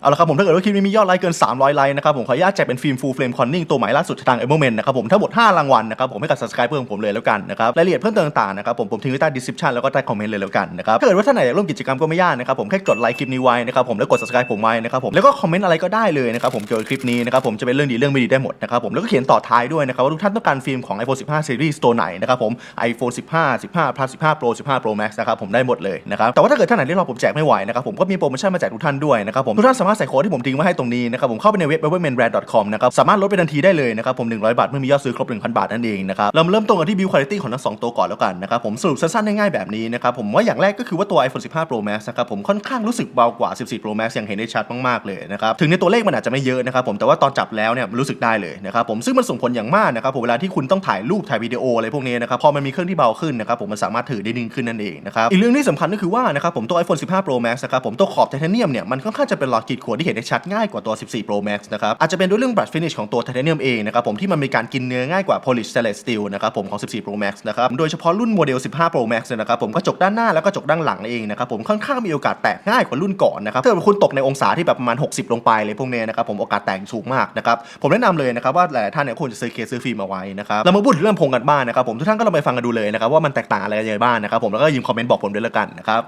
เอาละครับผมถ้าเกิดว่าคลิปนี้มียอดไลค์เกิน 300 ไลค์นะครับผมขออนุญาตแจกเป็นฟิล์มฟูลเฟรมคอนนิ่งตัวใหม่ล่าสุดทางเอเมอร์เมนนะครับผมทั้งหมด 5 รางวัลนะครับผมให้กับ subscriber ของผมเลยแล้วกันนะครับรายละเอียดเพิ่มเติมต่างๆนะครับผมผมทิ้งไว้ใต้ description แล้วก็ใต้คอมเมนต์เลยแล้วกันนะครับถ้าเกิดว่าท่านไหนอยากร่วมกิจกรรมก็ไม่ยากนะครับผมแค่กดไลค์คลิปนี้ไว้นะครับผมแล้วกด subscribe ผมไว้นะครับผมแล้วก็คอมเมนต์อะไรก็ได้เลยนะครับผมเกี่ยวกับคลิปนี้นะครับผมจะเป็นเรื่องดีเรื่องไม่ดีได้หมดนะครับผมแล้วก็เขียนต่อท้ายด้วยนะครับว่าทุกท่านต้องการฟิล์มของ iPhone 15 Series ตัวไหนนะครับผม iPhone 15 15 Plus 15 Pro 15 Pro Max นะครับผมได้หมดเลยนะครับแต่ว่าถ้าเกิดท่านไหนที่รอผมแจกไม่ไหวนะครับผมก็มีโปรโมชั่นมาแจกทุกท่านด้วยนะครับผมทุกท่านสามารถามารถใส่โค้ดที่ผมทิ้งไว้ให้ตรงนี้นะครับผมเข้าไปในเว็บ evermanbrand.com นะครับสามารถลดไปทันทีได้เลยนะครับผม100 บาทเมื่อมียอดซื้อครบ 1,000 บาทนั่นเองนะครับเราเริ่มต้นกันที่ build quality ของทั้งสองตัวก่อนแล้วกันนะครับผมสรุปสั้นๆง่ายๆแบบนี้นะครับผมว่าอย่างแรกก็คือว่าตัว iPhone 15 Pro Max นะครับผมค่อนข้างรู้สึกเบากว่า 14 Pro Max อย่างเห็นได้ชัดมากๆเลยนะครับถึงในตัวเลขมันอาจจะไม่เยอะนะครับผมแต่ว่าตอนจับแล้วเนี่ยรู้สึกได้เลยนะครับผมซึ่งมันส่งผลอย่างมากนะครับผมเวลาที่คุณต้องถ่ายรูปถ่ายวิดีโออะไรพวกนี้นะครับพอมันมีเครื่องที่เบาขึ้นนะครับผมมันสามารถถือได้นิ่งขึ้นนั่นเองนะครับอีกเรื่องที่สำคัญก็คือว่านะครับผมตัว iPhone 15 Pro Max นะครับผมตัวขอบไทเทเนียมเนี่ยมันค่อนข้างจะเป็นหลอดกรีดขวดที่เห็นได้ชัดง่ายกว่าตัว 14 Pro Max นะครับ อาจจะเป็นด้วยเรื่อง brush finish ของตัวไทเทเนียมเองนะครับผมที่มันมีการกินเนื้อง่ายกว่า polish stainless steel นะครับผมของ 14 Pro Max นะครับโดยเฉพาะรุ่นโมเดล 15 Pro Max เนี่ยนะครับผมกระจกด้านหน้าแล้วก็กระจกด้านหลังเองนะครับผมค่อนข้างมีโอกาสแตกง่ายกว่ารุ่นก่อนนะครับถ้าเกิดคุณตกในองศาที่แบบประมาณ 60 ลงไปเลยพวกเนี้นะครับผมโอกาสแตกสูงมากนะครับผมแนะนำเลยนะครับว่าหลายท่านเนี่ยควรจะซื้อเคสซื้อฟิล์มเอาไว้นะครับเรามาพูดถึงเรื่องพงกันบ้างนะครับผมทุกท่านก็ลองไปฟังกันดูเลยนะครับว่ามันแตกต่างอะไรกันยังไงบ้างนะครับผมแล้วก็ยิมคอมเมนต์บอกผมด้วยล้วกันนะครับ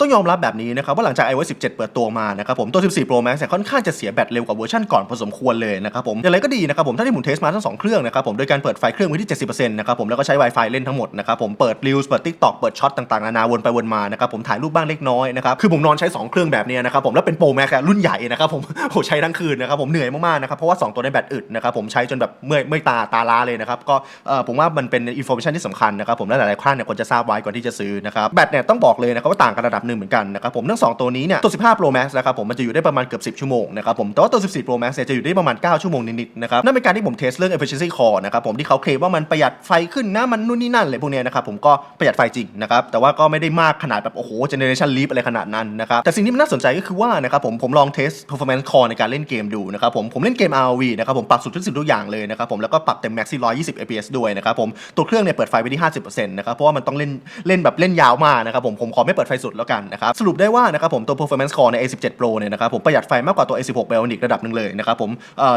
ต้องยอมรับแบบนี้นะครับว่าหลังจาก iOS 17 เปิดตัวมานะครับผมตัว 14 Pro Max เนี่ยค่อนข้างจะเสียแบตเร็วกว่าเวอร์ชันก่อนพอสมควรเลยนะครับผมอย่างไรก็ดีนะครับผมถ้าที่ผมเทสมาทั้งสองเครื่องนะครับผมโดยการเปิดไฟเครื่องไว้ที่ 70%นะครับผมแล้วก็ใช้ Wi-Fi เล่นทั้งหมดนะครับผมเปิด Reels เปิด TikTok เปิดช็อตต่างๆนานาวนไปวนมานะครับผมถ่ายรูปบ้างเล็กน้อยนะครับคือผมนอนใช้ 2 เครื่องแบบนี้นะครับผมแล้วเป็น Pro Max รุ่นใหญ่นะครับผมโหใช้ทั้งคืนนะครับผมเหนื่อยมากๆนะครับเพราะว่า 2 ตัวในแบตอึดนะครับผมใช้จนแบบเมื่อยเมื่อยตาตาล้าเลยนะครับก็เอ่อผมว่ามันเป็นอินโฟ a t ชันที่สำคัญนะครับผมและหลายๆท่านเนี่ยควรจะทราบไว้ก่อนที่จะซื้อนะครับแบตเนี่ยต้องบอกเลยนะครับว่าต่างกันระดับนึ่งเหมือนกันนะครับผมทั้งสองตัวนี้เนี่ยตัว 15 Pro Max นะครับผมมันจะอยู่ได้ประมาณเกือบ 10 ชั่วโมงนะครับผมแต่ว่าตัว 14 Pro Max เนี่ยจะอยู่ได้ประมาณ 9 ชั่วโมงนิดๆนะครับนั่นเป็นการที่ผมเทสเรื่อง efficiency core นะครับผมที่เขาเคลมว่ามันประหยัดไฟขึ้นนะมันนู่นนี่นั่นอะไรพวกเนี้ยนะครับผมก็ประหยัดไฟจริงนะครับแต่ว่าก็ไม่ได้มากขนาดแบบโอ้โห generation leap อะไรขนาดนั้นนะครับแต่สิ่งที่มันน่าสนใจก็คือว่านะครับผมผมลองเทส performance core ในการเล่นเกมดูนะครับผมผมเล่นเกม ROV นะครับผมปรับสุดทุกสิ่งทุกอย่างเลยนะครับผมแล้วก็ปรับเต็ม max ที่120 fps ด้วยนะครับผมตัวเครื่องเนี่ยเปิดไฟไว้ที่ 50%นะครับเพราะว่ามันต้องเล่นเล่นแบบเล่นยาวมากนะครับผมผมขอไม่เปิดไฟสุดแล้วกันนะครับสรุปได้ว่านะครับผมตัว performance core ใน A17 Pro เนี่ยนะครับผมประหยัดไฟมากกว่าตัว A16 Bionic ระดับหนึ่งเลยนะครับผม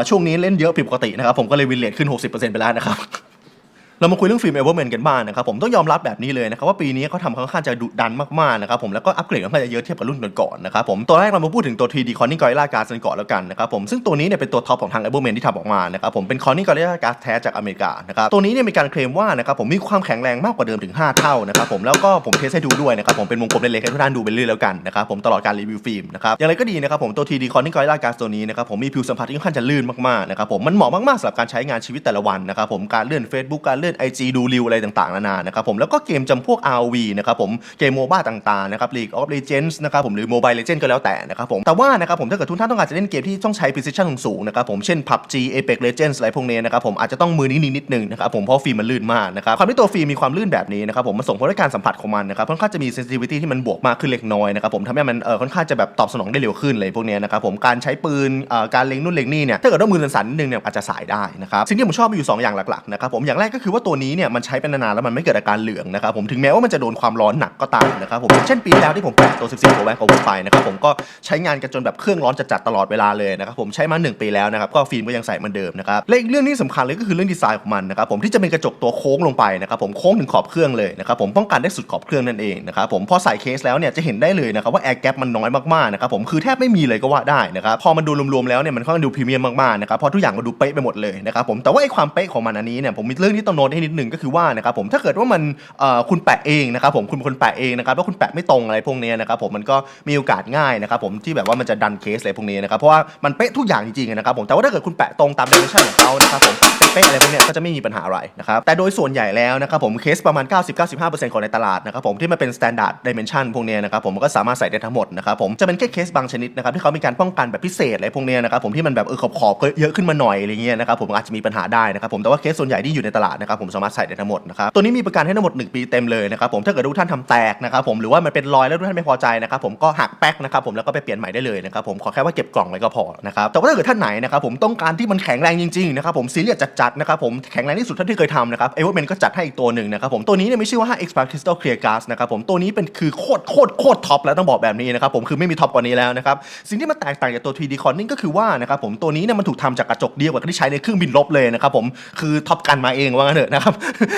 ช่วงนี้เล่นเยอะผิดปกตินะครับผมก็เลยวินเลทขึ้น 60%ไปแล้วนะครับ เรามาคุยเรื่องฟิล์มเอเวอร์แมนกันบ้างนะครับผมต้องยอมรับแบบนี้เลยนะครับว่าปีนี้เขาทำค่อนข้างจะดุดันมากๆนะครับผมแล้วก็อัปเกรดค่อนข้างจะเยอะเทียบกับรุ่นก่อนๆนะครับผมตัวแรกเรามาพูดถึงตัว 3D Corning Gorilla Glass กันก่อนแล้วกันนะครับผมซึ่งตัวนี้เนี่ยเป็นตัวท็อปของทาง e v e r m a n ที่ทำออกมานะครับผมเป็น Corning Gorilla Glass แท้จากอเมริกานะครับตัวนี้เนี่ยมีการเคลมว่านะครับผมมีความแข็งแรงมากกว่าเดิมถึง 5 เท่านะครับผมแล้วก็ผมเทสให้ดูด้วยนะครับผมเป็นวงกลมเล็กๆให้ทุกท่านดูไปเรื่อยแล้วกันนะครับผมตลอดการรีวิวฟิล์มนะครับอย่างไรก็ดีนะครับผมตัว 3D Corning Gorilla Glass ตัวนี้นะครับผมมีผิวสัมผัสที่ค่อนข้างจะลื่นมากๆนะครับผมมันเหมาะมากๆสำหรับการใช้งานชีวิตแต่ละวันนะครับผมการเลื่อน Facebook การเล่น IG ดูรีวอะไรต่างๆนานานะครับผมแล้วก็เกมจำพวก RV นะครับผมเกมโมบ้าต่างๆนะครับ League of Legends นะครับผมหรือ Mobile Legends ก็แล้วแต่นะครับผมแต่ว่านะครับผมถ้าเกิดทุกท่านต้องการจะเล่นเกมที่ต้องใช้ precision สูงๆนะครับผมเช่น PUBG Apex Legends อะไรพวกนี้นะครับผมอาจจะต้องมือนิ่งนิดนึงนะครับผมเพราะฟิล์มมันลื่นมากนะครับความที่ตัวฟิล์มมีความลื่นแบบนี้นะครับผมมันส่งผลให้การสัมผัสของมันนะครับค่อนข้างจะมี sensitivity ที่มันบวกมากขึ้นเล็กน้อยนะครับผมทำให้มันเออค่อนข้างจะแบบตอบสนองได้เร็วขึ้นเลยพวกนี้นะครับผมการใช้ปืนเอ่อการเล็งนู่นเล็งนี่เนี่ยถ้าเกิดว่ามือสั่นๆนิดนึงเนี่ยอาจจะสายได้นะครับสิ่งที่ผมชอบมีอยู่สองอย่างหลักๆนะครับผมอย่างแรกก็คือว่าตัวนี้เนี่ยมันใช้เป็นนานๆแล้วมันไม่เกิดอาการเหลืองนะครับผมถึงแม้ว่ามันจะโดนความร้อนหนักก็ตามนะครับผมเช่นปีที่แล้วที่ผมแปะตัว 14 Pro Max ของผมไปนะครับผมก็ใช้งานกันจนแบบเครื่องร้อนจัดๆตลอดเวลาเลยนะครับผมใช้มา 1 ปีแล้วนะครับก็ฟิล์มก็ยังใส่เหมือนเดิมนะครับและอีกเรื่องที่สำคัญเลยก็คือเรื่องดีไซน์ของมันนะครับผมที่จะเป็นกระจกตัวโค้งลงไปนะครับผมโค้งถึงขอบเครื่องเลยนะครับผมป้องกันได้สุดขอบเครื่องนั่นเองนะครับผมพอใส่เคสแล้วเนี่ยจะเห็นได้เลยนะครับว่าแอร์แกปมันน้อยมากๆนะครับผมคือแทบไม่มีเลยก็ว่าได้นะครับพอมันดูรวมๆแล้วเนี่ยมันค่อนข้างดูพรีเมียมมากๆนะครับเพราะทุกอย่างมันดูเป๊ะไปหมดเลยนะครับผมแต่ว่าไอ้ความเป๊ะของมันอันนี้เนี่ยผมมีเรื่องที่ต้องโน้ตให้นิดหนึ่งก็คือว่านะครับผมถ้าเกิดว่ามันคุณแปะเองนะครับผมคุณคนแปะเองนะครับแล้วคุณแปะไม่ตรงอะไรพวกนี้นะครับผมมันก็มีโอกาสง่ายนะครับผมที่แบบว่ามันจะดันเคสอะไรพวกนี้นะครับเพราะว่ามันเป๊ะทุกอย่างจริงๆนะครับผมแต่ว่าถ้าเกิดคุณแปะตรงตามเดเมนชันของเขานะครับผมเป๊ะๆอะไรพวกนี้ก็จะไม่มีปัญหาอะไรนะครับแต่โดยส่วนใหญ่แล้วนะครับผมเคสประมาณ 90-95%ของในตลาดนะครับผมที่มันเป็น standard dimension พวกนี้นะครับผมก็สามารถใส่ได้ทั้งหมดนะครับผมจะเป็นแค่เคสบางชนิดนะครับที่เขามีการป้องกันแบบพิเศษอะไรพวกนี้นะครับผมที่มันแบบเออขอบๆเยอะขึ้นมาหน่อยอะไรเงี้ยนะครับผมอาจจะมีปัญหาได้นะครับผมแต่ว่าเคสส่วนใหญ่ที่อยู่ในตลาดนะครับนะครับผมสามารถใส่ได้ทั้งหมดนะครับตัวนี้มีประกันให้ทั้งหมด 1 ปีเต็มเลยนะครับผมถ้าเกิดทุกท่านทำแตกนะครับผมหรือว่ามันเป็นรอยแล้วทุกท่านไม่พอใจนะครับผมก็หักแป๊กนะครับผมแล้วก็ไปเปลี่ยนใหม่ได้เลยนะครับผมขอแค่ว่าเก็บกล่องไว้ก็พอนะครับแต่ว่าถ้าเกิดท่านไหนนะครับผมต้องการที่มันแข็งแรงจริงๆนะครับผมซีเรียสจัดๆนะครับผมแข็งแรงที่สุดเท่าที่เคยทำนะครับเอเวอร์แมนก็จัดให้อีกตัวหนึ่งนะครับผมตัวนี้เนี่ยไม่ชื่อว่า 5x Spark Crystal Clear Glass นะครับผมตัวนี้เป็นคือโคตรโคตรโคตรท็อปแล้วต้องบอกแบบนี้นะครับผมคือไม่มีท็อปกว่านี้แล้วนะครับสิ่งที่มันแตกต่างจากตัว 3D Corning ก็คือว่านะครับผมตัวนี้เนี่ยมันถูกทำจากกระจกเดียวกับที่ใช้ในเครื่องบินรบเลยนะครับผมคือท็อปกันมาเองว่างั้นเถอะนะครับ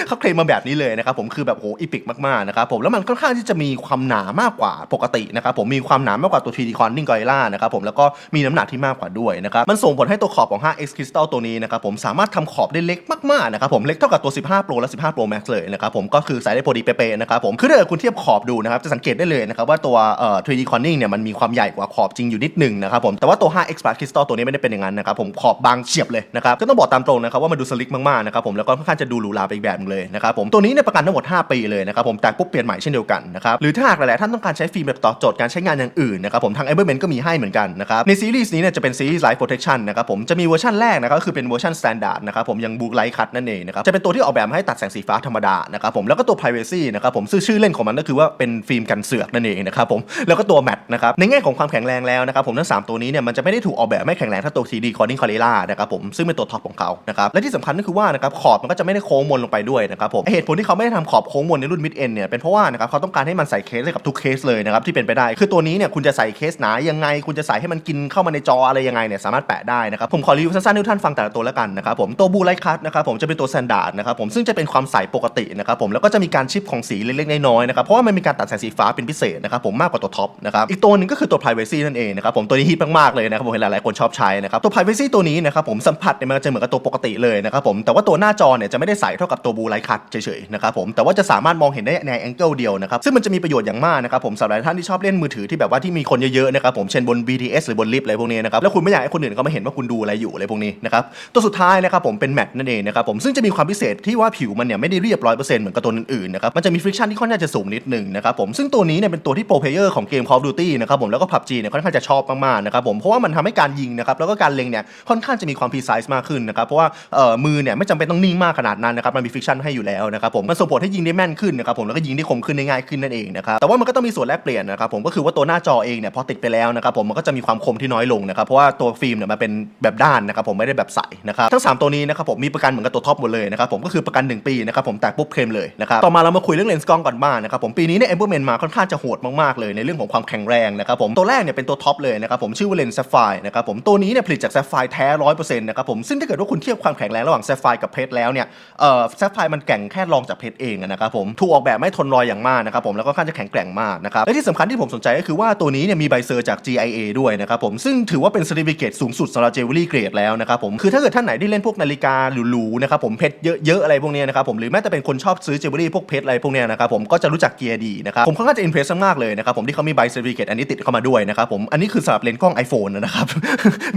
เขาเคลมมาแบบนี้เลยนะครับผมคือแบบโหอีพิกมากๆนะครับผมแล้วมันค่อนข้างที่จะมีความหนามากกว่าปกตินะครับผมมีความหนามากกว่าตัว 3D Corning Gorilla นะครับผมแล้วก็มีน้ำหนักที่มากกว่าด้วยนะครับมันส่งผลให้ตัวขอบของ 5x Crystal ตัวนี้นะครับผมสามารถทำขอบได้เล็กมากๆนะครับผมเล็กเท่ากับตัว 15 Pro และ 15 Pro Max เลยนะครับผมก็คือใส่ได้พอดีเป๊ะๆนะครับผมคือถ้าเกิดคุณเทียบขอบดูนะครับจะสังเกตได้เลยนะครับว่าตัวเอ่อ 3D Corning เนี่ยมันมีความใหญ่กว่าขอบจริงอยู่นิดหนึงนะครับผมแต่ว่าตัว 5x Spark Crystal ตัวนี้ไม่ได้เป็นอย่างนั้นนะครับผมขอบบางเฉียบเลยนะครับก็ต้องบอกตามตรงนะครับว่ามันดูสลิกมากๆนะครับผมแล้วก็ค่อนข้างจะดููหรูหราไปอีกแบบเลยนะครับผมตัวนี้เนี่ยประกันทั้งหมด 5 ปีเลยนะครับผมแต่ปุ๊บเปลี่ยนใหม่เช่นเดียวกันนะครับหรือถ้าหากหลายๆท่านต้องการใช้ฟิล์มแบบตอบโจทย์การใช้งานอย่างอื่นนะครับผมทาง Everman ก็มีให้เหมือนกันนะครับในซีรีส์นี้เนี่ยจะเป็นซีรีส์ Life Protection นะครับผมจะมีเวอร์ชันแรกนะครับก็คือเป็นเวอร์ชัน Standard นะครับผมยังบูไลท์คัตนั่นเองนะครับจะเป็นตัวที่ออกแบบให้ตัดแสงสีฟ้าธรรมดานะครับผมแล้วก็ตัว Privacy นะครับผมชื่อชื่อเล่นของมันก็คือว่าเป็นฟิล์มกันเสือกนั่นเองนะครับผมแล้วก็ตัวแมตนะครับในแง่ของความแข็งแรงแล้วนะครับผมทั้งสามตัวนี้เนี่ยมันจะไม่ได้ถูกออกแบบให้แข็งแรงเท่าตัว 3D Corning Gorilla นะครับผมซึ่งเป็นตัวท็อปของเขานะครับและที่สำคัญก็คือว่านะครับขอบมันก็จะไม่ได้โค้งมนลงไปด้วยนะครับผมเหตุผลที่เขาไม่ได้ทำขอบโค้งมนในรุ่น Mid End เนี่ยเป็นเพราะว่านะครับเขาต้องการให้มันใส่เคสได้กับทุกเคสเลยนะครับที่เป็นไปได้ คือตัวนี้เนี่ยคุณจะใส่เคสหนายังไง คุณจะใส่ให้มันกินเข้ามาในจออะไรยังไงเนี่ยสามารถแปะได้นะครับผมขอรีวิวสั้นๆให้ทุกท่านฟังแต่ละตัวแล้วกันนะครับผมตัวบูไลคัทนะครับผมจะเป็นตัว Standard นะครับผมซึ่งจะเป็นความใสปกตินะครับผมแล้วก็จะมีการชิปของสีเล็กๆน้อยๆนะครับเพราะว่ามันมีการตัดแสงสีฟ้าเป็นพิเศษนะครับผมมากกว่าตัวท็อปนะครับอีกตัวหนึ่งก็คือตัว privacy นั่นเองนะครับผมตัวนี้ฮิตมากๆเลยนะครับผมเห็นหลายๆคนชอบใช้นะครับตัว privacy ตัวนี้นะครับผมสัมผัสเนี่ยมันจะเหมือนกับตัวปกติเลยนะครับผมแต่ว่าตัวหน้าจอเนี่ยจะไม่ได้ใสเท่ากับตัวบูไลท์คัทเฉยๆนะครับผมแต่ว่าจะสามารถมองเห็นได้ในแองเกิลเดียวนะครับซึ่งมันจะมีประโยชน์อย่างมากนะครับผมสำหรับท่านที่ชอบเล่นมือถือที่แบบว่าที่มีคนเยอะๆนะครับผมเช่นบน BTS หรือบนลิฟต์อะไรพวกนี้นะครับแล้วคุณไม่อยากให้คนอื่นเขามาเห็นว่าคุณดูอะไรอยู่อะไรพวกนี้นะครับตัวสุดท้ายนะครับผมเป็นแมตนั่นเองนะครับผมซึ่งจะมีความพิเศษที่ว่าผิวมันเนี่ยไม่ได้เรียบร้อยเปอร์เซ็นต์เหมือนกับตัวอื่นๆนะครับมันจะมีฟริคชันที่ค่อนข้างจะสูงนิดหนึ่งนะครับผมซึ่งตัวนี้เนี่ยเป็นตัวที่โปรเพลเยอร์ของเกม Call of Duty นะครับผมแล้วก็ PUBG เนี่ยค่อนข้างจะชอบมากๆนะครับผมเพราะว่ามันทำให้การยิงนะครับแล้วก็การเล็งเนี่ยค่อนข้างจะมีความ precise มากขึ้นนะครับเพราะว่าเอ่อมือเนี่ยไม่จำเป็นต้องนิ่งมากขนาดดนั้นนะครับมันมีฟริคชันให้อยู่แล้วนะครับผมมันส่งผลให้ยิงได้แม่นขึ้นนะครับผมแล้วก็ยิงได้คมขึ้นได้ง่ายขึ้นนั่นเองนะครับแต่ว่ามันก็ต้องมีส่วนแลกเปลี่ยนนะครับผมก็คือว่าตัวหน้าจอเองเนี่ยพอติดไปแล้วนะครับผมมันก็จะมีความคมที่น้อยลงนะครับเพราะว่าตัวฟิล์มเนี่ยมันเป็นแบบด้านนะครับผมไม่ได้แบบใสนะครับทั้งสามตัวนี้นะครับผมมีประกันเหมือนกับตัวท็อปหมดเลยนะครับผมก็คือประกัน 1 ปีนะครับผมแตกปุ๊บเคลมเลยนะครับต่อมาเรามาคุยเรื่องเลนส์กล้องก่อนบ้างนะครับผมปีนี้เนี่ยเอมเบอร์แมนมาค่อนข้างจะโหดมากๆเลยในเรื่องของความแข็งแรงนะครับผมตัวแรกเนี่ยเป็นตัวท็อปเลยนะครับผมชื่อว่าเลนส์แซฟไฟนะครับผมตัวนี้เนี่ยผลิตจากแซฟไฟแท้ร้อยเปอร์เซ็นต์นะครับผมซึ่งถ้าเกิดว่าคุณเทียบความแข็งแรงระหว่างแซฟไฟกับเพชรแล้วเนี่ย เอ่อแซฟไฟมันแกร่งแค่รองจากเพชรเองนะครับผมถูกออกแบบไม่ทนรอยอย่างมากนะครับผมแล้วก็ค่อนข้างจะแข็งแกร่งมากนะครับและที่สำคัญที่ผมสนใจก็คือว่าตัวนี้เนี่ยมีใบเซอร์จาก GIA ด้วยนะครับผมซึ่งถือว่าเป็น c e r t i f i c a t e สูงสุดสำหรับ Jewelry Grade แล้วนะครับผมคือถ้าเกิดท่านไหนที่เล่นพวกนาฬิกาหรูๆนะครับผมเพชรเยอะๆอะไรพวกเนี้ยนะครับผมหรือแม้แต่เป็นคนชอบซื้อ Jewelry พวกเพชรอะไรพวกเนี้ยนะครับผมก็จะรู้จักเกียร์ดีนะครับผมค่อนข้างจะอินเพรสมากเลยนะครับผมที่เขามีใบ c e r t i f i c a t e อันนี้ติดเข้ามาด้วยนะครับผมอันนี้คือสำหรับเลนส์กล้อง iPhone นะครับ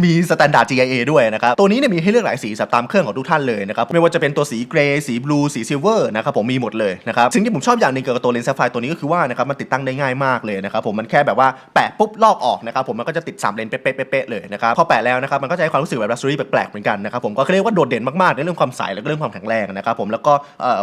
มีสแตนดาร์ด GIA ด้วยนะครับตัวนี้เนี่ยมีให้เลือกหลายสีสับตามเครื่องของทุกท่านเลยนะครับไม่ว่าจะเป็นตัวสีเกรย์สีบลูสีซิลเวอร์นะครับผมมีหมดเลยนะครับสิ่งที่ผมชอบอย่างหนึงเกี่ยวกับตัวเลนส์แซฟไฟตัวนี้ก็คือว่านะครับมันติดตั้งได้ง่ายมากเลยนะครับผมมันแค่แบบว่าแปะปุ๊บลอกออกนะครับผมมันก็จะติดสามเลนเป๊ะๆๆๆเลยนะครับพอแปะแล้วนะครับมันก็จะให้ความรู้สึกแบบรัสซอรี่แปลกๆเหมือนกันนะครับผมก็เรียกว่าโดดเด่นมากๆในเรื่องความใสแล้วก็เรื่องความแข็งแรงนะครับผมแล้วก็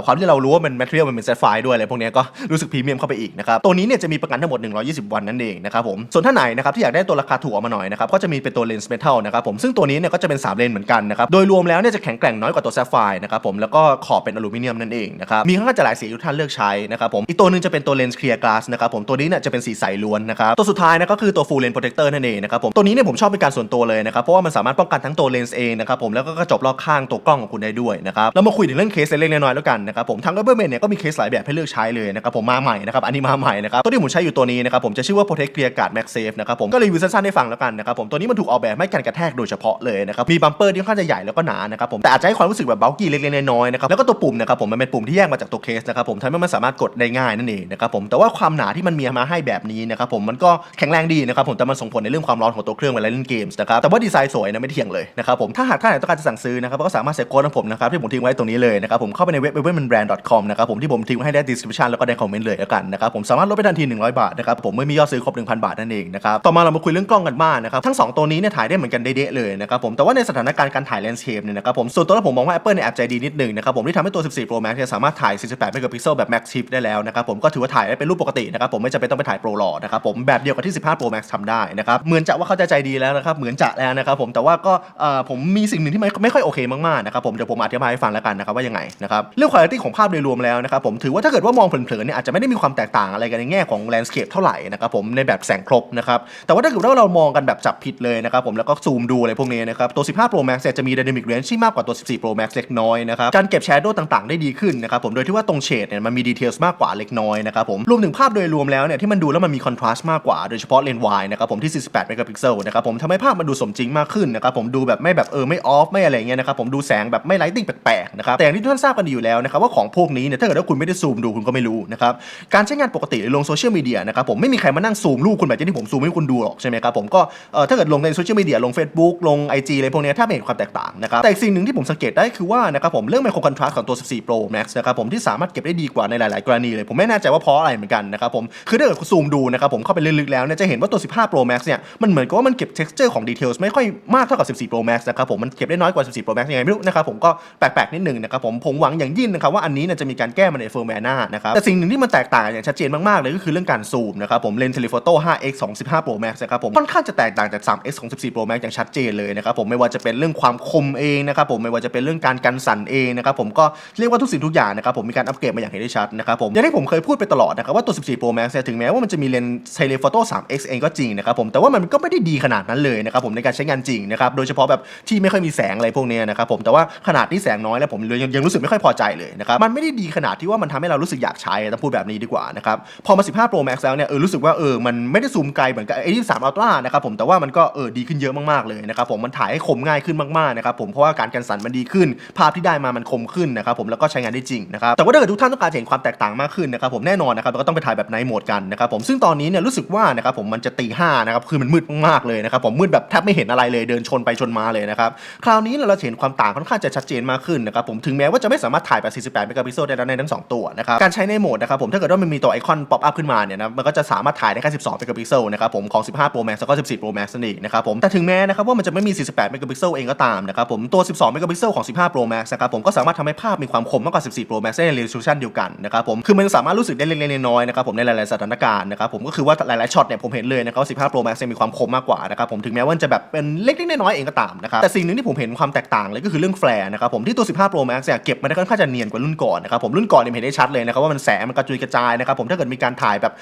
ความที่เรารู้ว่ามันแมทเทียลมันเป็นแซฟไฟด้วยอะไรพวกนี้ก็รู้สึกพรีเมียมเข้าไปอีกนะครับตัวนี้เนี่ยจะมีประกันทั้งหมด 120 วันนั่นเองนะครับผมส่วนท่านไหนนะครับที่อยากได้ตัวราคาถูกออกมาหน่อยนะครับก็จะมีเป็นตัวเลนส์เมทัลนะครับผมซึ่งตัวนี้เนี่ยก็จะเป็น3เลนเหมือนกันนะครับโดยรวมแล้วเนี่ยจะแข็งแกร่งน้อยกว่าตัวแซฟไฟนะครับผมแล้วกก็ขอบเป็นอลูมิเนียมนั่นเองนะครับ มีค่อนข้างจะหลายสีทุกท่านเลือกใช้นะครับผม อีกตัวนึงจะเป็นตัวเลนส์เคลียร์กลาสนะครับผม ตัวนี้เนี่ยจะเป็นสีใสล้วนนะครับ ตัวสุดท้ายนะก็คือตัว full lens protector นั่นเองนะครับผม ตัวนี้เนี่ยผมชอบเป็นการส่วนตัวเลยนะครับ เพราะว่ามันสามารถป้องกันทั้งตัวเลนส์เองนะครับผม แล้วก็กระจกรอบข้างตัวกล้องของคุณได้ด้วยนะครับเรามาคุยถึงเรื่องเคสเล็กๆน้อยๆแล้วกันนะครับผมทาง u b e r m a n เนี่ยก็มีเคสหลายแบบให้เลือกใช้เลยนะครับผมมาใหม่นะครับอันนี้มาใหม่นะครับตัวที่ผมใช้อยู่ตัวนี้นะครับผมจะชื่อว่า protect clear guard max safe นะครับผมก็รีวิวสั้นๆให้ฟังแล้วกันนะครับผมตัวนี้มันถูกออกแบบไม่กันกระแทกโดยเฉพาะเลยนะครับมีบัมเปอร์ที่ค่อนข้างจะใหญ่แล้วก็หนานะครับผมแต่อาจจะให้ความรู้สึกแบบเบลกี้เล็กๆน้อยๆนะครับแล้วก็ตัวปุ่มนะครับผมมันเป็นปุ่มที่แยกมาจากตัวเคสนะครับผมทำให้มันสามารถกดได้ง่ายนั่นเองนะครับผมแต่ว่าความหนาที่มันมีมาให้แบบนี้นะครับผมมันก็แข็งแรงดีนะครับผมแต่มันส่งผลในเรื่องความร้อนของตัวเครื่องเวลาเล่นเกมส์นะครับแต่ว่าดีไซน์สวยนะไม่เถียงเลยนะครับผมถ้าหากท่านไหนต้องการจะสั่งซื้อนะครับก็สามารถเซ็ตโค้ดของผมนะครับที่ผมทิ้งไว้ตรงนี้เลยนะครับผมเข้าไปในเว็บ w e b m a n b r a n d c o m นะครับผมที่ผมทิ้งไว้ให้ได้ description แล้วก็ในคอมเมนต์เลยแล้วกันนะครับผมสามารถลดไปทันที 100 บาทนะครับผมเมื่อมียอดซื้อครบ 1,000 บาทนั่นเองนะครับต่อมาเรามาคุยเรื่องกล้องกันบ้างนะครับทั้งสองตัวนี้เนี่ยถ่ายได้เหมือนกันเด๊ะเลยนะครับผมแต่ว่าในสถานการณ์การถ่ายแลนด์สเคปเนี่ยนะครับผมส่วนตัวแล้วผมมองว่า Apple เนี่ยแอบใจดีนิดนึนึ่งนะครับผมที่ทำให้ตัว 14 Pro Max เนี่ยสามารถถ่าย 48 เมกะพิกเซลแบบ Max Shift ได้แล้วนะครับผมก็ถือว่าถ่ายได้เป็นรูปปกตินะครับผมไม่จำเป็นต้องไปถ่าย Pro RAW นะครับผมแบบเดียวกับที่ 15 Pro Max ทำได้นะครับเหมือนจะว่าเขาจะใจดีแล้วนะครับเหมือนจะแล้วนะครับผมแต่ว่าก็เอ่อผมมีสิ่งหนึ่งที่ไม่ไม่ค่อยโอเคมากๆนะครับผมเดี๋ยวผมอธิบายให้ฟังแล้วกันนะครับว่ายังไงนะครับเรื่องคุณภาพของภาพโดยรวมแล้วนะครับผมถือว่าถ้าเกิดว่ามองเผินๆเนี่ยอาจจะไม่ได้มีความแตกต่างอะไรกันในแง่ของ landscape เท่าไหร่นะครับผมในแบบแสงครบนะครับแต่ว่าถ้าเกิดว่าเรามองกันแบบจับผิดเลยนะครับผมแล้วก็ซูมดูอะไรพวกนี้นะครับตัว 15 Pro Max จะมี dynamic range ที่มากกว่าตัว 14 Pro Max เล็กน้อยนะครับการเก็บ shadow ต่างๆ ได้ดีขึ้นนะครับผมโดยที่ว่าตรงเฉดเนี่ยมันมี details มากกว่าเล็กน้อยนะครับผมรวมถึงภาพโดยรวมแล้วเนี่ยที่มันดูแล้วมันมี contrast มากกว่าโดยเฉพาะเลนส์ wide นะครับผมที่ 48 megapixel นะครับผมทำให้ภาพมันดูสมจริงมากขึ้นนะครับผมดูแบบไม่แบบเออไม่ off ไม่อะไรเงี้ยนะครับผมดูแสงแบบไม่ lighting แปลกๆนะครับแต่อย่างที่ทุกท่านทราบกันอยู่แล้วนะครับว่าของพวกนี้เนี่ยถ้าเกิดว่าคุณไม่ได้ซูมดูคุณก็ไม่รู้นะครับการใช้งานปกติหรือลงโซเชียลมีเดียนะครับผมไม่มีใครมานั่งซูมรูปคุณแบบที่ผมซูมให้คุณดูหรอกใช่ไหมครับผมก็เออถ้าเกิดลงในโซเชียลมีเดียลง Facebook ลง IG อะไรพวกเนี้ยถ้าไม่เห็นความแตกต่างนะครับแต่อีกสิ่งหนึ่งที่ผมสังเกตได้คือว่านะครับผมเรื่องไมโครคอนทราสต์ของตัว 14 Pro Max นะครับผมที่สามารถเก็บได้ดีกว่าในหลาย ๆ กรณีเลย ผมไม่แน่ใจว่าเพราะอะไรเหมือนกันนะครับผมคือถ้าเกิดซูมดูนะครับผมเข้าไปลึก ๆ แล้วเนี่ยจะเห็นว่าตัว 15 Pro Max เนี่ยมันเหมือนกับว่ามันเก็บ texture ของ details ไม่ค่อยมากเท่ากับ 14 Pro Max นะครับผมมันเก็บได้น้อยกว่า 14 Pro Max ยังไงไม่รู้นะครับผมก็แปลก ๆ นิดนึงนะครับผมผมหวังอย่างยิ่งนะครับว่าอันนี้เนี่ยจะมีการแก้มันในเฟิร์มแวร์หน้านะครับแต่สิ่งหนึ่งที่มันแตกต่างอย่างชัดเจนมาก ๆ เลยก็คือเรื่องการซูมนะครับผมเลนส์ telephoto 5x ของ 15 Pro Max นะครับผมค่อนข้างจะแตกต่างจาก 3x ของ 14 Pro Max อย่างชัดเจนเลยนะครับผมไม่ว่าจะเป็นเรื่องความคมเองนะครับผมไม่ว่าจะเป็นเรื่องการกันสั่นเองนะครับผมก็เรียกว่าทุกสิ่งทุกอย่างนะครับผมมีการอัปเกรดมาอย่างเห็นได้ชัดนะครับผมอย่างที่ผมเคยพูดไปตลอดนะครับว่าตัว 14 Pro Max เนี่ยถึงแม้ว่ามันจะมีเลนส์ telephoto 3x เองก็จริงนะครับผมแต่ว่ามันก็ไม่ได้ดีขนาดนั้นเลยนะครับผมในการใช้งานจริงนะครับโดยเฉพาะแบบที่ไม่ค่อยมีแสงอะไรพวกนี้นะครับผมแต่ว่าขนาดที่แสงน้อยแล้วผมเลยยังยังรู้สึกไม่ค่อยพอใจเลยนะครับมันไม่ได้ดีขนาดที่ว่ามันทำให้เรารู้สึกอยากใช้ต้องพูดแบบนี้ดีกว่านะครับพอมา 15 Pro Max แล้วเนี่ยเออรู้สึกว่าเออมันไม่ได้ซูมไกลเหมือนกับไอ้ที่3 Ultra นะครับผมแต่ว่ามันก็เออดีขึ้นเยอะมากๆเลยนะครับผมมันถ่ายให้คมง่ายขึ้นมากๆนะครับผมเพราะว่าการกันสั่นมันดีขึ้น ภาพที่ได้มามันคมขึ้นนะครับผมแล้วก็ใช้งานได้จริงนะครับแต่ว่าถ้าเกิดทุกท่านต้องการเห็นความแตกต่างมากขึ้นนะครับผมแน่นอนนะครับเราก็ต้องไปถ่ายแบบไนท์โหมดกันนะครับผมซึ่งตอนนี้เนี่ยรู้สึกว่านะครับผมมันจะตีห้านะครับคือมันมืดมากๆเลยนะครับผมมืดแบบแทบไม่เห็นอะไรเลยเดินชนไปชนมาเลยนะครับคราวนี้เราเห็นความต่างค่อนข้างจะชัดเจนมากขึ้นนะครับผมถึงแม้ว่าจะไม่สามารถถ่ายแบบ48เมกะพิกเซลได้ในทั้ง2ตัวนะครับการใช้ในโหมดนะครับผมถ้าเกิดว่ามันมีตัวไอคอนป๊อปอัพขึ้นมาเนี่ยนะมันก็จะสามารถถ่ายได้แค่12เมกะพิกเซลนะครับผมของ 15 Pro Max แล้วก็ 14 Pro Max นั่นะครับผมแต่ถึงแม้นะครับว่ามันจะไม่มี 48เมกะพิกเซลเองก็ตามนะครับผมตัว 12เมกะพิกเซลของ 15 Pro Max นะครับผมก็สามารถทำให้ภาพมีความคมมากกว่า 14 Pro Max ใน resolution เดียวกันนะครับผมคือมันสามารถรู้สึกได้เล็กๆน้อยๆนะครับผมในหลายๆสถานการณ์นะครับผมก็คือว่าหลายๆช็อตเนี่ยผมเห็นเลยนะครับว่า15 Pro Max มีความคมมากกว่านะครับผมถึงแม้ว่าจะแบบเป็นเล็กๆน้อยๆเองก็ตามนะครับแต่สิ่งหนึ่งที่ผมเห็นความแตกต่างเลยก็คือเรื่องแฟร์นะครับผมที่ตัว 15 Pro Max เนี่ยเก็บมาได้ค่อนข้างจะเนียนกว่ารุ่นก่อนนะครับผมรุ่นก่อนเนี่ยเห็นได้ชัดเลยนะครับว่ามันแสงมันกระจุยกระจายนะครับผมถ้าเกิดมีการถ่ายแบบ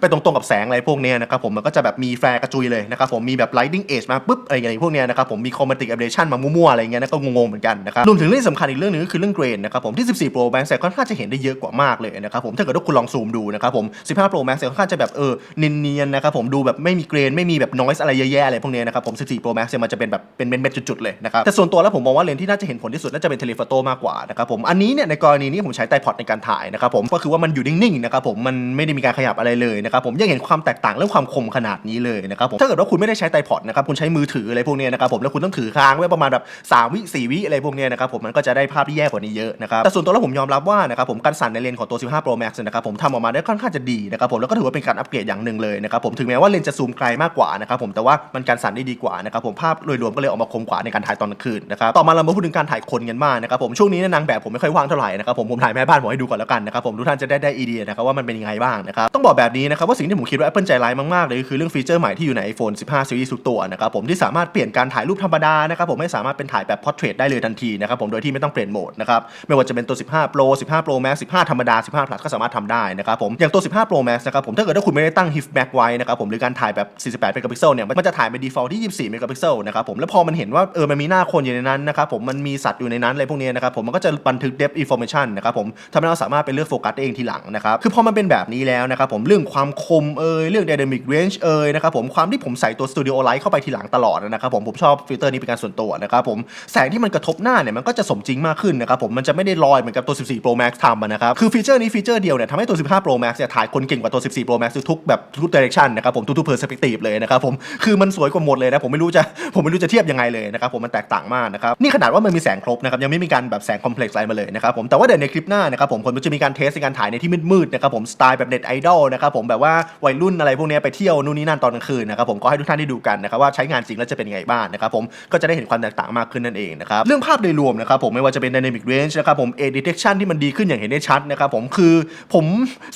ไปตรงๆกับแสงอะไรพวกเนี้ยนะครับผมมันก็จะแบบมีแฟร์กระจุยเลยนะครับผมมีแบบ lighting edge มาปุ๊บอะไรอย่างเงี้ยพวกเนี้ยนะครับผมมี chromatic aberration มามั่วๆอะไรเงี้ยนะก็งงๆเหมือนกันนะครับรวมถึงเรื่องสำคัญอีกเรื่องหนึงก็คือเรื่องเกรนนะครับผมที่ 14 Pro Max เนี่ยค่อนข้างจะเห็นได้เยอะกว่ามากเลยนะครับผมถ้าเกิดว่าคุณลองซูมดูนะครับผม 15 Pro Max เนี่ยค่อนข้างจะแบบเออเนียนๆนะครับผมดูแบบไม่มีเกรนไม่มีแบบ noise อะไรเยอะแยะอะไรพวกเนี้ยนะครับผม 14 Pro Max เนี่ยมันจะเป็นแบบเป็นเม็ดๆจุดๆเลยนะครับแต่ส่วนตัวแล้วผมมองว่าเลนที่น่าจะเห็นผลที่สุดน่าจะเป็น telephoto มากกว่านะครับผมอันนี้เนี่ยในกรณีนี้ผมใช้ไตรพอดในการถ่ายนะครับผมก็คือว่ามันอยู่นิ่งๆนะครับผมมันไม่ได้มีการขยับอะไรเลยนะครับผมยังเห็นความแตกต่างเรื่องความคมขนาดนี้เลยนะครับผมถ้าเกิดว่าคุณไม่ได้ใช้ไตรพอดนะครับคุณใช้มือถืออะไรพวกนี้นะครับผมแล้วคุณต้องถือค้างไว้ประมาณแบบ3วิ4วิอะไรพวกนี้นะครับผมมันก็จะได้ภาพาพที่แย่กว่านี้เยอะนะครับแต่ส่วนตัวแล้วผมยอมรับว่านะครับผมการสั่นในเลนของตัว 15 Pro Max นะครับผมทำออกมาได้ค่อนข้างจะดีนะครับผมแล้วก็ถือว่าเป็นการอัปเกรดอย่างหนึ่งเลยนะครับผมถึงแม้ว่าเลนจะซูมไกลมากกว่านะครับผมแต่ว่ามันการสั่นได้ดีกว่านะครับผมภาพโดยรวมก็เลยออกมาคมกว่าในการถ่ายตอนกลางคืนนะครับต่อมาเรามาพูดถึงการถ่ายคนกันบ้างนะครับผมช่วงนี้นนางแบบผมไม่ค่อยว่างเท่าไหร่นะครับผมผมถ่ายแม่บ้านผมให้ดูก่อนแล้วกันนะครับผมทุกท่านจะได้ได้ไอเดียนะครับว่ามันเป็นยังไงบ้างนะครับต้องบอกแบบนี้นะครับว่าสิ่งที่ผมคิดว่า Apple ใจร้ายมากๆเลยคือเรื่องฟีเจอร์ใหม่ที่อยู่ใน iPhone 15 Series ทุกตัวนะครับผมที่สามารถเปลี่ยนการถ่ายรูปธรรมดานะครับผมให้สามารถเป็นถ่ายแบบ portrait ได้เลยทันทีนะครับผมโดยที่ไม่ต้องเปลี่ยนโหมดนะครับไม่ว่าจะเป็นตัว 15 Pro 15 Pro Max 15 ธรรมดา 15 Plus ก็สามารถทำได้นะครับผมอย่างตัว 15 Pro Max นะครับผมถ้าเกิดว่าคุณไม่ได้ตั้ง HIF back ไว้นะครับผมหรือการถ่ายแบบ 48 เมกะพิกเซลเนี่ยมันจะถ่ายไป default ที่ 24 เมกะพิกเซลนะครับผมแล้วพอมันเห็นว่าเออมันมีหน้าคนอยู่ในนั้นนะครับผมมันมีสัตว์อยู่ในนั้นอะไรพวกนี้นะครับผมมันก็จะบันทึก depth information นะครับผมทำให้เราสามารถไปเลือกโฟกัสเองทีหลังนะครับคือพอมันเป็นแบบนี้แล้วนะครับผมเรื่องความคมเอยเรื่อง dynamic range เอยนะครับผมความที่ผมใส่ตัว studio light เข้าไปทีหลังตลอดนะครับผมผมชอบฟิลเตอร์นี้เป็นการส่วนตัวนะครับผมแสงที่มันกระทบหน้าเนี่ยมันก็จะสมจริงมากากขึ้นนะครับผมมันจะไม่ได้ลอยเหมือนกับตัว 14 Pro Max ทำนะครับคือฟีเจอร์นี้ฟีเจอร์เดียวเนี่ยทำให้ตัว 15 Pro Max เนี่ยถ่ายคนเก่งกว่าตัว 14 Pro Max ทุกแบบทุก direction นะครับผมทุกๆ perspective เลยนะครับผมคือมันสวยกว่าหมดเลยนะผมไม่รู้จะผมไม่รู้จะเทียบยังไงเลยนะครับผมมันแตกต่างมากนะครับนี่ขนาดว่ามันมีแสงครบนะครับยังไม่มีการแบบแสงคอมเพล็กซ์อะไรมาเลยนะครับผมแต่ว่าเดี๋ยวในคลิปหน้านะครับผมผมจะมีการเทสในการถ่ายในที่มืดๆนะครับผมสไตล์แบบเน็ตไอดอลนะครับผมแบบว่าวัยรุ่นอะไรพวกนี้ไปเที่ยวนู่นนี่นั่นตอนกลางคืนนะครับผมก็ให้ทุกท่านได้ดูกันนะครับว่าใช้งานจริงแล้วจะเป็นยังไงบ้างนะครับผมก็จะได้เห็นความแตกต่างมากขึ้นนั่นเองนะครับเรื่องภาพโดยรวมนะครับผมไม่ว่าจะเป็น dynamic range นะครับผม edge detection ที่มันดีขึ้นอย่างเห็นได้ชัดนะครับผมคือผม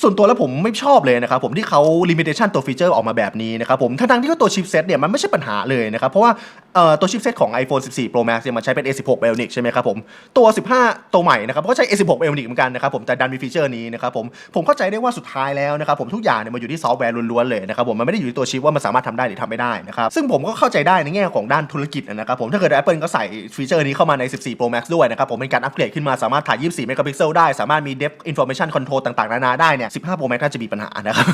ส่วนตัวแล้วผมไม่ชอบเลยนะครับผมที่เขา limitation ตัวฟีเจอร์ออกมาแบบนี้นะครับผมทั้งๆที่ว่าตัวชิปเซตเนี่ยมันไม่ใช่ปัญหาเลยนะครับเพราะว่าตัวชิปเซตของ iPhone 14 Pro Max เนี่ยมันใช้เป็น A16 Bionic ใช่ไหมครับผมตัว 15 ตัวใหม่นะครับก็ใช้ A16 Bionic เหมือนกันนะครับผมแต่ดันมีฟีเจอร์นี้นะครับผมผมเข้าใจได้ว่าสุดท้ายแล้วนะครับผมทุกอย่างเนี่ยมันอยู่ที่ซอฟต์แวร์ล้วนๆเลยนะครับผมมันไม่ได้อยู่ที่ตัวชิปว่ามันสามารถทำได้หรือทำไม่ได้นะครับซึ่งผมก็เข้าใจได้ในแง่ของด้านธุรกิจนะครับผมถ้าเกิด Apple ก็ใส่ฟีเจอร์นี้เข้ามาใน 14 Pro Max ด้วยนะครับผมเป็นการอัปเกรดขึ้นมาสามารถถ่าย 24 เมกะพิกเซลได้ สามารถมี depth information control ต่างๆ นานาได้เนี่ย 15 Pro Max น่าจะมีปัญหานะครับ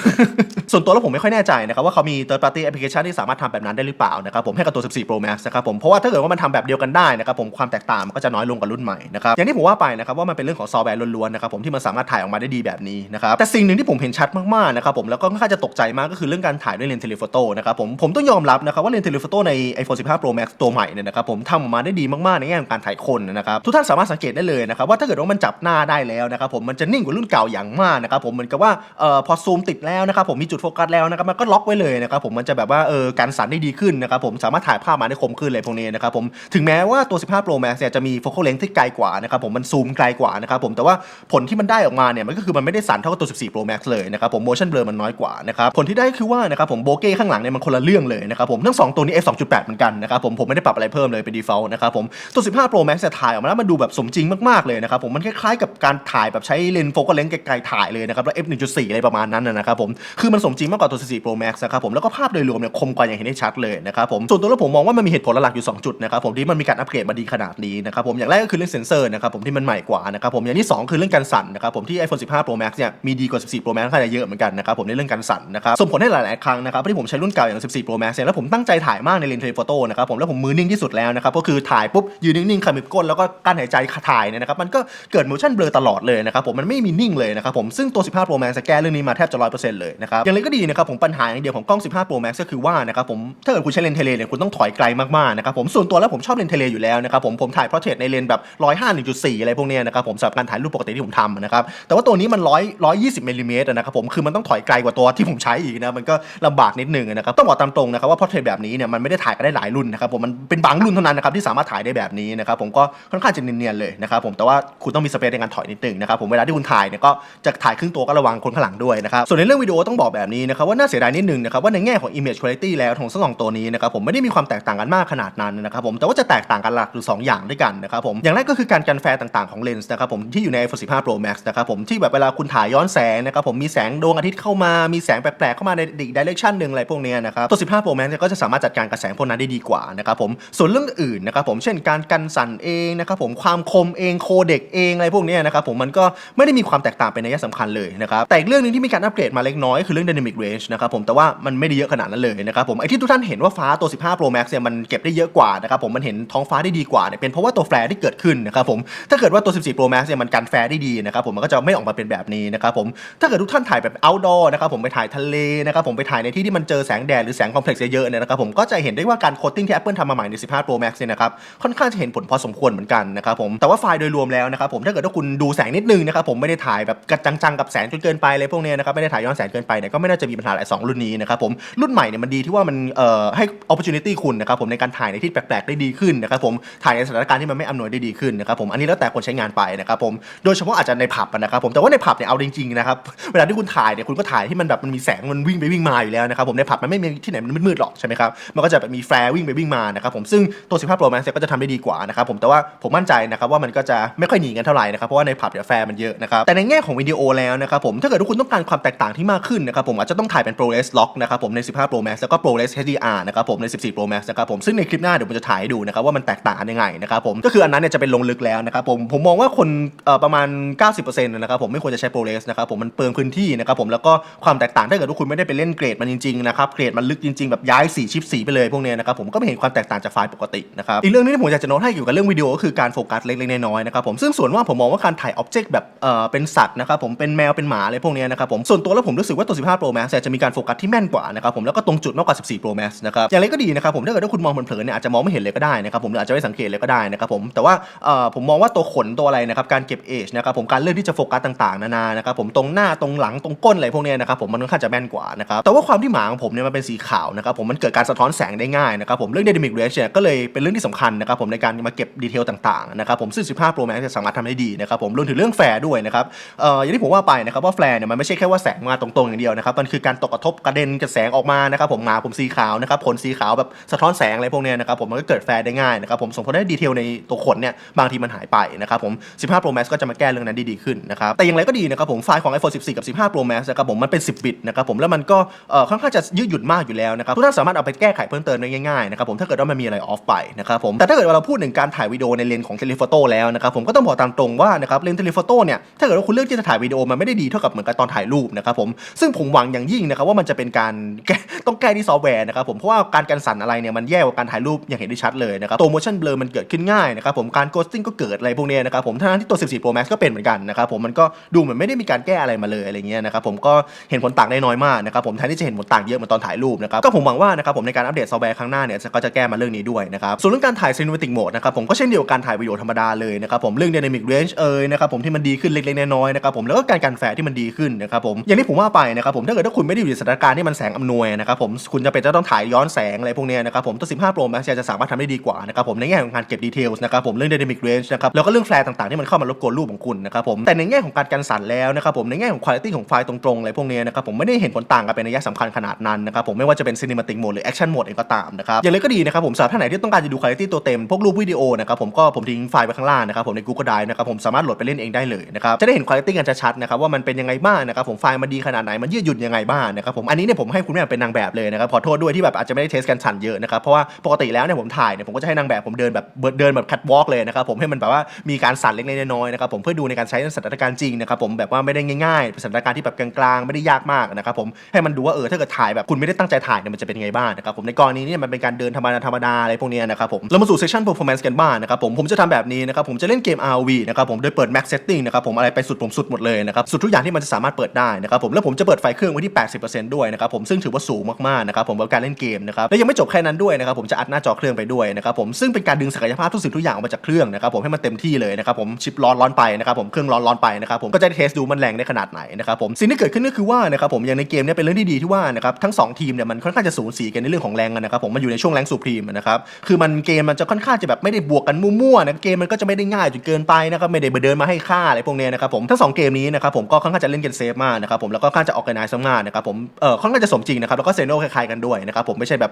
ส่วนตัวแล้วผมไม่ค่อยแน่ใจนะครับว่าเขามี third party application ที่สามารถทำแบบนั้นได้หรือเปล่านะครับผมให้กับตัว 14 Pro Max นะครับผมเพราะว่าถ้าเกิดว่ามันทำแบบเดียวกันได้นะครับผมความแตกต่างก็จะน้อยลงกว่ารุ่นใหม่นะครับอย่างที่ผมว่าไปนะครับว่ามันเป็นเรื่องของซอฟต์แวร์ล้วนๆนะครับผมที่มันสามารถถ่ายออกมาได้ดีแบบนี้นะครับแต่สิ่งหนึ่งที่ผมเห็นชัดมากๆนะครับผมแล้วก็ค่อนข้างจะตกใจมากก็คือเรื่องการถ่ายด้วยเลนส์เทเลโฟโต้นะครับผมผมต้องยอมรับนะครับว่าเลนส์เทเลโฟโต้ใน iPhone 15 Pro Max ตัวใหม่เนี่ยนะครับผมทำออกมาได้ดีมากๆในแง่ของการถ่ายคนนะครับทุกท่านสามารถสังเกตได้เลยนะครับว่าถ้าเกิดว่ามันจับหน้าได้แล้วนะครับผมมันจะนิ่งกว่ารุ่นเก่าอย่างมากนะครับผมเหมือนกับว่าเอ่อพอซูมติดแล้วนะครับผมมีจุดโฟกัสแล้วนะครับมันก็ล็อกไว้เลยนะครับผมมันจะแบบว่าเออการสั่นได้ดีขึ้นนะครับผมสามารถถ่ายภาพมาได้คมขึ้นเลยพวกนี้นะครับผมถึงแม้ว่าตัว 15 Pro Max เนี่ยจะมี focal length ที่ไกลกว่านะครับผมมันซูมไกลกว่านะครับผมแต่ว่าผลที่มันได้ออกมาเนี่ยมันก็คือมันไม่ได้สั่นเท่ากับตัว 14 Pro Max เลยนะครับผม motion blur มันน้อยกว่านะครับผลที่ได้คือว่านะครับผมโบเก้ข้างหลังเนี่ยมันคนละเรื่องเลยนะครับผมทั้งสองตัวนี้ f 2.8เหมือนกันนะครับผมผมไม่ได้ปรับอะไรเพิ่มเลยเป็น default นะครับผมตัว 15 Pro Max จะถ่ายออกมาแล้วมันดูแบบสมจริงมากๆเลยนะครับผมมันคล้ายๆกับการถ่ายแบบใช้เลนส์โฟกัสเลนส์ไกลๆถ่ายเลยนะครับแล้ว f 1.4อะไรประมาณนั้นนะครับผมคือมันสมจริงมากกว่าตัว14 Pro Max นะครับผมแล้วก็ภาพโดยรวมเนี่ยคมกว่าอย่างเห็นได้ชัดเลยนะครับผมส่วนตัวแล้วผมมองว่ามันมีเหตุผลหลักอยู่ 2 จุดนะครับผมที่มันมีการอัปเกรดมาดีขนาดนี้นะครับผมอย่างแรกก็คือเรื่องเซนเซอร์นะครับผมที่มันใหม่กว่านะครับผมอย่างที่ 2 คือเรื่องการสั่นนะครับผมที่ iPhone 15 Pro Max เนี่ยมีดีกว่า 14 Pro Max ค่อนข้างเยอะเหมือนกันนะครับผมในเรื่องการสั่นนะครับส่งผลให้หลาย ๆ ครั้งนะครับที่ผมใช้รุ่นเก่าอย่าง 14 Pro Max เนี่ยแล้วผมตั้งใจถ่ายมากในเลนส์เทเลโฟโต้นะครับผมแล้วผมมือนิ่งที่สุดแล้วนะครับก็คือถ่ายปุ๊บยืนนิ่งๆขมิบก้นแล้วก็กั้นหายใจใจถ่ายเนี่ยนะครับมันก็เกิด motion blur ตลอดเลยนะครับผมมันไม่มีนิ่งเลยนะครับผมซึ่งตัว 15 Pro Max จะแก้เรื่องนี้มาแทบจะ100%เลยนะครับอย่างไรก็ดีนะครับผมปัญหาอย่างเดียวของกล้อง 15 Pro Max ก็คือว่านะครับผมถ้าเกิดคุณใช้เลนส์เทเลเนี่ยคุณต้องถอยไกลมากๆนะครับผมส่วนตัวแล้วผมชอบเลนส์เทเลอยู่แล้วนะครับผมผมถ่าย portrait ในเลนแบบ105 1.4อะไรพวกเนี้ยนะครับผมสำหรับการถ่ายรูปปกติที่ผมทำนะครับแต่ว่าตัวนี้มัน100 120มิลลิเมตรนะครับผมคือมันต้องถอยไกลกว่าตัวที่ผมใช้อีกนะมันก็ลำบากนิดนึงนะครับต้องบอกตามตรงนะครับว่า portrait แบบนี้เนี่ยมันไม่ได้ถ่ายกันได้หลายรุ่นนะครับผมมันเป็นบางรุ่นเท่านั้นนะครับที่สามารถถ่ายได้แบบนี้นะครับผมก็ค่อนข้างจะเนียนๆเลยนะครับผมแต่ว่าคุณต้องมีสเปซในการถอยนิดนึงนะครับผมเวลาที่คุณถ่ายเนี่ยก็จะถ่ายครึ่งตัวก็ระวังคนข้างหลังด้วยนะครับส่วนในเรื่องวิดีโอต้องบอกแบบนี้นะครับว่าน่าเสียดายนิดนึงนะครับว่าในแง่ของ image quality แล้วของสองตัวนี้นะครับผมไม่ได้มีความแตกต่างกันมากขนาดนั้นนะครับผมแต่ว่าจะแตกต่างกันหลักอยู่สองอย่างด้วยกันนะครับผมอย่างแรกก็คือการกันแฟร์ต่างๆของเลนส์นะครับผมที่อยู่ใน iPhone 15 Pro Max นะครับผมที่แบบเวลาคุณถ่ายย้อนแสงนะครับผมมีแสงดวงอาทิตย์เข้ามามีแสงแปลกๆเข้ามาในอีกดิเรกชันหนึ่งอะไรพวกเนี้ยนะครับตัว 15 Pro Max ก็จะสามารถจัดการกับแสงพวกนั้นได้ดีกว่านะครับผมส่วนเรื่องอื่นนะครับผมเช่นการกันสั่นเองนะครับผมความคมเองโคเด็กเองอะไรพวกนี้นะครับผมมันก็ไม่ได้มีความแตกต่างเป็นนัยสำคัญเลยนะครับแต่อีกเรื่องหนึงที่มีการอัปเกรดมาเล็กน้อยคือเรื่อง dynamic range นะครับผมแต่ว่ามันไม่ได้เยอะขนาดนั้นเลยนะครับผมไอ้ที่ทุกท่านเห็นว่าฟ้าตัว 15 Pro Max เนี่ยมันเก็บได้เยอะกว่านะครับผมมันเห็นท้องฟ้าได้ดีกว่าเนี่ยเป็นเพราะว่าตัวแฟร์ที่เกิดขึ้นนะครับผมถ้าเกิดว่าตัว 14 Pro Max เนี่ยมันกันแฟร์ได้ดีนะครับผมมันก็จะไม่ออกมาเป็นแบบนี้นะครับผมถ้าเกิดทุกท่านถ่ายแบบ outdoor นะครับผมไปถ่ายทะเลนะครับผมไปถ่ายในที่ที่มันเจอแสงแดดหรือแสงคอมเพล็กซ์เยอะๆเนี่ยนะครับผมก็จะเห็นได้ว่าการโคตติ้งที่ Apple ทำมาใหม่ใน 15 Pro Max เนี่ยนะครับค่อนข้างจะเห็นผลพอสมควรเหมือนกันนะครับผมแต่ว่าไฟล์โดยรวมแล้วนะครับผมถ้าเกิดว่าคุณดูแสงนิดนึงนะครับผมไม่ได้ถ่ายแบบกระจังๆกับแสงจนเกินไปเลยพวกเนี้ยนะครับไม่ได้ถ่ายย้อนแสงเกินไปเนี่ยก็ไม่น่าจะมีปัญหาอะไรสองรุ่นนี้นะครับผมรุ่นใหม่เนี่ยมันดีที่ว่ามันเอ่อให้ opportunity คุณนะครับผมในการถ่ายในที่แปลกๆได้ดีขึ้นนะครับผมถ่ายในสถานการณ์ที่มันไม่อำนวยได้ดีขึ้นนะครับผมอันนี้แล้วแต่คนใช้งานไปนะครับผมโดยเฉพาะอาจจะในผับนะครับผมแต่ว่าในผับเนี่ยเอาจริงๆนะครับเวลาที่คุณถ่ายเนี่ยคุณก็ถ่ายที่มันแบบมันมีแสงมันวิ่งไปวิ่งมาอยู่แล้วนะครับผมในผับมันไม่มีที่ไหนมันมืดๆหรอกใช่ไหมครับมันก็จะแบบมีแฟร์วิ่งไปวิ่งมานะครับผมซึ่งตัว15 Pro Max ก็จะทำได้ดีกว่านะครับผมแต่ว่าผมมั่นใจนะครับว่ามันก็จะไม่ค่อยหนีกันเท่าไหร่นะครับเพราะว่าในผับเนี่ยแฟร์มันเยอะนะครับแต่ในแง่ของวิดีโอแล้วนะครับผมถ้าเกิดว่าคุณต้องการความแตกต่างที่มากขึ้นนะครับผมอาจจะต้องถ่ายเป็น ProRes Lock นะครับผมใน 15 Pro Max แล้วก็ ProRes HDR นะครับผมใน 14 Pro Max นะครับผมซึ่งในคลิปหน้าเดี๋ยวผมจะถ่ายให้ดูนะครับว่ามันแตกต่างยังไงนะครับผมก็คืออันนั้นเนี่ยจะเป็นลงลึกแล้วนะครับผมผมมองว่าคนเอ่อประมาณ 90%นะครับผมไม่ควรจะใช้ ProRes นะครับผมมันเปลืองพื้นที่นะครับผมแล้วก็ความแตกต่างถ้าเกิดว่าคุณไม่ได้ไปเล่นเกรดมันจริงๆนะครับเกรดมันลึกจริงๆแบบย้ายสีชิปสีไปเลยพวกเนี้ยนะครับผมก็ไม่เห็นความแตกต่างจากไฟล์ปกตินะครับอีกเรื่องนึงที่ผมอยากจะโน้ตให้เกี่ยวกับเรื่องวิดีโอก็คือการโฟกัสเล็กๆน้อยๆนะครับผมซึ่งส่วนว่าผมมองว่าการถ่ายอ็อบเจกต์แบบเอ่อเป็นสัตว์นะครับผมเป็นแมวเป็นหมาอะไรพวกนี้นะครับผมส่วนตัวแล้วผมรู้สึกว่าตัว 15 Pro Max จะมีการโฟกัสที่แม่นกว่านะครับผมแล้วก็ตรงจุดมากกว่า 14 Pro Max นะครับอย่างไรก็ดีนะครับผมถ้าเกิดว่าคุณมองเผินๆเนี่ยอาจจะมองไม่เห็นเลยก็ได้นะครับผมหรืออาจจะไม่สังเกตเลยก็ได้นะครับผมแต่ว่าเอ่อผมมองว่าตัวขนตัวอะไรนะครับการเก็บเอชนะครับผมการเลือกที่จะโฟกัสต่างๆนานานะครับผมตรงหน้าตรงหลังตรงก้นอะไรพวกนี้นะครับผมมันค่อนข้างจะแม่นกว่านะครับแต่ว่าความที่หมาของผมเนี่ยมันเป็นสีขาวนะครับผมมันเกิดการสะท้อนแสงได้ง่ายนะครับผมเรื่อง dynamic range เนี่ยก็เลยเป็นเรื่องที่สำคัญนะครับผมในการมาเก็บดีเทลต่างๆนะครับผมซึ่ง 15 Pro Max จะสามารถทำได้ดีนะครับผมรวมถึงเรื่องแฟร์ด้วยนะครับเอ่ออย่างที่ผมว่าไปนะครับว่าแฟร์เนี่ยมันไม่ใช่แค่ว่าแสงมาตรงๆอย่างเดียวนะครับมันคือการตกกระทบกระเด็นกระแสงออกมานะครับผมมาผมสีขาวนะครับขนสีขาวแบบสะท้อนแสงอะไรพวกเนี้ยนะครับผมมันก็เกิดแฟร์ได้ง่ายนะครับผมส่งผลให้ดีเทลในตัวขนเนี่ยบางทีมันหายไปนะครับผม 15 Pro Max ก็จะมาแก้เรื่องนั้นได้ดีขึ้นนะครับแต่อย่างไรก็ดีนะครับผมไฟล์ของ iPhone 14 กับ 15 Pro Max นะครับผมมันเป็น 10 บิตนะครับผมแล้วมันก็เอ่อค่อนข้างจะยืดหยุ่นมากอยู่แล้วนะครับทุกท่านสามารถเอาไปแก้ไขเพิ่มเติมได้ง่ายๆนะครับผมถ้าเกิดว่ามันมีอะไรออฟไปนะครับผมแต่ถ้าเกิดว่าเราพูดถึงการถ่ายวิดีโอในเลนของเทเลโฟโต้แล้วนะครับผมก็ต้องบอกตามตรงว่านะครับเลนส์เทเลโฟโต้เนี่ยถ้าเกิดว่าคุณเลือกที่จะถ่ายวิดีโอมันไม่ได้ดีเท่ากับเหมือนกับตอนถ่ายรูปนะครับผมซึ่งผมหวังอย่างยิ่งนะครับว่ามันจะเป็นการแก้ต้องแก้ที่ซอฟต์แวร์นะครับผมเพราะว่าการกันสั่นอะไรเนี่ยมันแย่กว่าการถ่ายรูปอย่างเห็นได้ชัดเลยนะครับตัว motion blur มันเกิดขึ้นง่ายนะครับผมการ ghosting ก็เกิดอะไรพวกนี้นะครับผมทั้งที่ตัว 14 Pro Max ก็เป็นเหมือนกันนะครับผมมันก็ดูเหมือนไม่ได้มีการแก้อะไรมาเลยอะไรเงี้ยนะครับผมก็เห็นผลต่างได้น้อยมากนะครับผมแทนที่จะเห็นผลต่างเยอะเหมือนตอนถ่ายรูปนะครับก็ผมหวังว่านะครับผมในการอัปเดตซอฟต์แวร์ครั้งหน้าเนี่ยก็จะแก้มาเรื่องนี้ด้วยนะครับส่วนเรื่องการถ่าย cinematic mode นะครับผมก็เช่นเดียวกับการถ่ายวิดีโอธรรมดาเลยนะครับผมเรื่อง dynamic range เอ่ยนะครับผมที่มันดีขึ้นเล็กๆน้อยๆนะครับผมแล้วก็การกันแฝงที่มันดีขึ้นนะครับผมอย่างที่ผมว่าไปนะครับผมถ้าเกิดว่าคุณไม่ได้อยู่ในสถานการณ์ที่มันแสงอำนวยนะครับผมคุณจะเป็นจะต้องถ่ายย้อนแสงอะไรพวกเนี้ยนะครับผมตัว 15 Pro Max จะสามารถทำได้ดีกว่านะครับผมในแง่ของการเก็บดีเทลนะครับผมเรื่อง dynamic range นะครับแล้วก็เรื่องแฟลร์ต่างๆที่มันเข้ามารบกวนรูปของคุณนะครับผมแต่ในแง่ของการกันสั่นแล้วนะครับผมในแง่ของคุณภาพของไฟล์ตรงๆอะไรพวกเนี้ยนะครับผมไม่ได้เห็นผลต่างกันเป็นระยะสำคัญขนาดนั้นนะครับผมไม่ว่าจะเป็น cinematic mode หรือ action mode เองก็ตามนะครับอย่างไรก็ดีนะครับผมสำหรับท่านไหนที่ต้องการจะดูคุณภาพตัวเต็มพวกรูปวิดีโอนะครับผมก็ผมทิ้งไฟล์ไว้ข้างล่างนะครับผมใน Google Drive นะครับผมสามารถโหลดไปเล่นเองได้เลยนะครับจะได้เห็นคุณภาพกันชัดๆนะครับว่ามันเป็นยังไงบ้างนะครับผมไฟล์มันดีขนาดไหนมันยืดหยุ่นยังไงบ้างนะครับผมอันนี้เนี่ยผมให้คุณแม่เป็นนางแบบเลยนะครับขอโทษด้วยที่แบบอาจจะไม่ได้เทสกันสั่นเยอะนะครับเพราะว่าปกติแล้วเนี่ยผมถ่ายเนี่ยผมก็จะให้นางแบบผมเดินแบบเดินแบบคัตวอล์กเลยนะครับผมให้มันแบบว่ามีการสั่นเล็กๆน้อยๆนะครับผมเพื่อดูในการใช้ในสถานการณ์จริงนะครับผมแบบว่าไม่ได้ง่ายๆเป็นสถานการณ์ที่แบบกลางๆ ไม่ได้ยากมากนะครับผมให้มันดูว่าเออถ้าเกิดถ่ายแบบคุณไม่ได้ตั้งใจถ่ายเนี่ยมันจะเป็นยังไงบ้างนะครับผมในกรณีนี้มันเป็นการเดินธรรมดาธรรมดาอะไรพวกนี้นะครับผมเรามาสู่เซสชั่น performance กันบ้างนะครับผมผมจะทำแบบบบนี้นะครับผมจะเล่นเกม RV นะครับผมโดยเปิด max setting นะครับผมอะไรไปสุดผมสุดหมดเลยนะครับสุดทุกอย่างที่มันจะสามารถเปิดได้นะครับผมแล้วผมจะเปิดไฟเครื่องไว้ที่ 80%ด้วยนะครับผมซึ่งถือว่าสูงมากๆนะครับผมกับการเล่นเกมนะครับและยังไม่จบแค่นั้นด้วยนะครับผมจะอัดหน้าจอเครื่องไปด้วยนะครับผมซึ่งเป็นการดึงศักยภาพทุกสิ่งทุกอย่างออกมาจากเครื่องนะครับผมให้มันเต็มที่เลยนะครับผมชิปร้อนร้อนไปนะครับผมเครื่องร้อนร้อนไปนะครับผมก็จะได้เทสดูมันแรงได้ขนาดไหนนะครับผมสิ่งที่เกิดขึ้นก็คือว่านะครับผมอย่างในเกมเนี่ยเป็นเรื่องที่ดีที่ว่านะครับทั้งสองทีมเนี่ยมันค่อนข้างจะสูสีกันในเรื่องของแรงนะครับผมมันอยู่ในช่วงแรงสูพรีมนะครับคือมันเกมมันจะค่อนข้างจะแบบไม่ได้บวกกันมั่วๆนะเกมมันก็จะไม่ได้ง่ายจนเกินไปนะครับไม่ได้เดินมาให้ค่าอะไรพวกนี้นะครับผมทั้งสองเกมนี้นะครับผมก็ค่อนข้างจะเล่นกันเซฟมากนะครับผมแล้วก็ค่อนข้างจะออกกันนายสมากนะครับผมเออค่อนข้างจะสมจริงนะครับแล้วก็เซโนคล้ายๆกันด้วยนะครับผมไม่ใช่แบบ